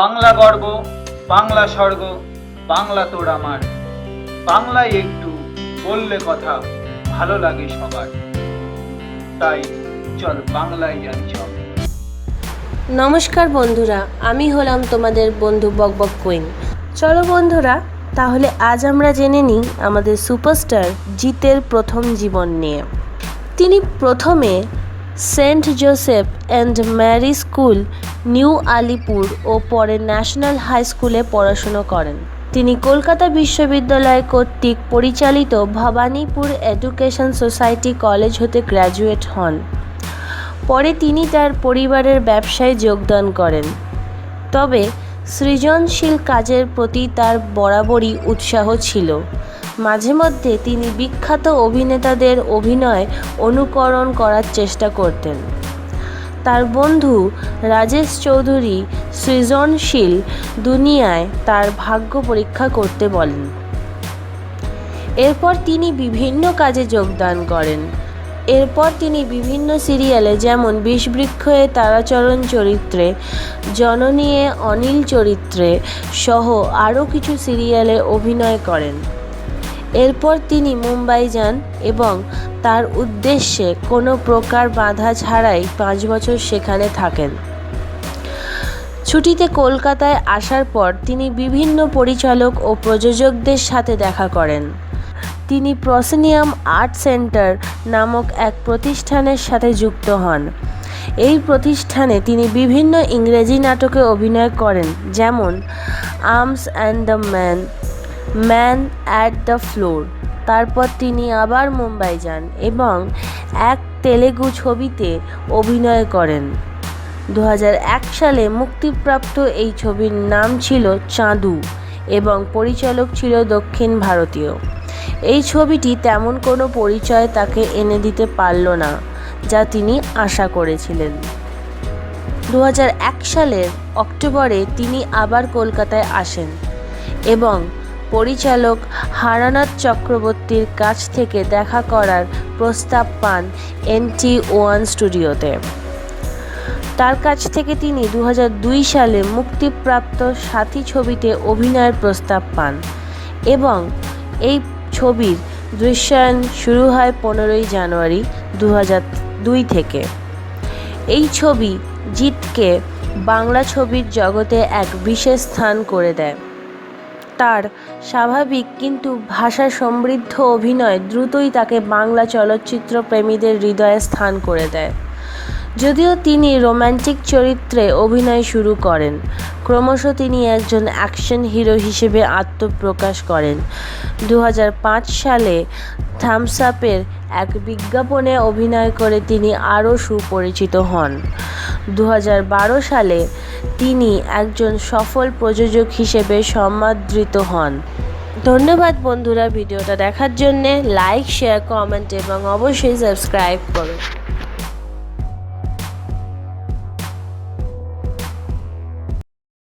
বাংলা গর্ব, বাংলা স্বর্গ, বাংলা তোর আমার। বাংলায় একটু বললে কথা ভালো লাগে সবার। তাই চল বাংলায় জানি সব নমস্কার বন্ধুরা, আমি হলাম তোমাদের বন্ধু বকবক কুইন। চলো বন্ধুরা, তাহলে আজ আমরা জেনে নিই আমাদের সুপারস্টার জিতের প্রথম জীবন নিয়ে। তিনি প্রথমে Saint Joseph and Mary school New Alipore ও পরে ন্যাশনাল হাই স্কুলে পড়াশুনো করেন। তিনি কলকাতা বিশ্ববিদ্যালয় কর্তৃক পরিচালিত ভবানীপুর এডুকেশন সোসাইটি কলেজ হতে গ্র্যাজুয়েট হন। পরে তিনি তার পরিবারের ব্যবসায় যোগদান করেন। তবে সৃজনশীল কাজের প্রতি তার বরাবরই উৎসাহ ছিল। মাঝে মধ্যে তিনি বিখ্যাত অভিনেতাদের অভিনয় অনুকরণ করার চেষ্টা করতেন। তার বন্ধু রাজেশ চৌধুরী সৃজনশীল দুনিয়ায় তার ভাগ্য পরীক্ষা করতে বলেন। এরপর তিনি বিভিন্ন কাজে যোগদান করেন। এরপর তিনি বিভিন্ন সিরিয়ালে যেমন বিষবৃক্ষয়ে তারাচরণ চরিত্রে জননীয়ে অনিল চরিত্রে সহ আরও কিছু সিরিয়ালে অভিনয় করেন। এরপর তিনি মুম্বাই যান এবং তার উদ্দেশ্যে কোনো প্রকার বাধা ছাড়াই পাঁচ বছর সেখানে থাকেন। ছুটিতে কলকাতায় আসার পর তিনি বিভিন্ন পরিচালক ও প্রযোজকদের সাথে দেখা করেন। তিনি প্রসেনিয়াম আর্ট সেন্টার নামক এক প্রতিষ্ঠানের সাথে যুক্ত হন। এই প্রতিষ্ঠানে তিনি বিভিন্ন ইংরেজি নাটকে অভিনয় করেন, যেমন arms and the man man at the floor. তারপর তিনি আবার মুম্বাই যান এবং এক তেলেগু ছবিতে অভিনয় করেন। দু হাজার এক সালে মুক্তিপ্রাপ্ত এই ছবির নাম ছিল চাঁদু এবং পরিচালক ছিল দক্ষিণ ভারতীয়। এই ছবিটি তেমন কোনো পরিচয় তাকে এনে দিতে পারল না, যা তিনি আশা করেছিলেন। দু হাজার এক সালের অক্টোবরে তিনি আবার কলকাতায় আসেন এবং পরিচালক হারানাথ চক্রবর্তীর কাছ থেকে দেখা করার প্রস্তাব পান এনটি ওয়ান স্টুডিওতে। তার কাছ থেকে তিনি দু হাজার দুই সালে মুক্তিপ্রাপ্ত সাথী ছবিতে অভিনয়ের প্রস্তাব পান এবং এই ছবির দৃশ্যায়ন শুরু হয় পনেরোই জানুয়ারি দু দুই থেকে। এই ছবি জিতকে বাংলা ছবির জগতে এক বিশেষ স্থান করে দেয়। তার। স্বাভাবিক কিন্তু ভাষা সমৃদ্ধ অভিনয় দ্রুতই তাকে বাংলা চলচ্চিত্র প্রেমীদের হৃদয়ে স্থান করে দেয়। যদিও তিনি রোম্যান্টিক চরিত্রে অভিনয় শুরু করেন, ক্রমশ তিনি একজন অ্যাকশন হিরো হিসেবে আত্মপ্রকাশ করেন। দু হাজার পাঁচ সালে থামস আপের এক বিজ্ঞাপনে অভিনয় করে তিনি আরও সুপরিচিত হন। দু হাজার বারো সালে তিনি একজন সফল প্রযোজক হিসেবে সমাদৃত হন। ধন্যবাদ বন্ধুরা, ভিডিওটা দেখার জন্যে লাইক, শেয়ার, কমেন্ট এবং অবশ্যই সাবস্ক্রাইব করো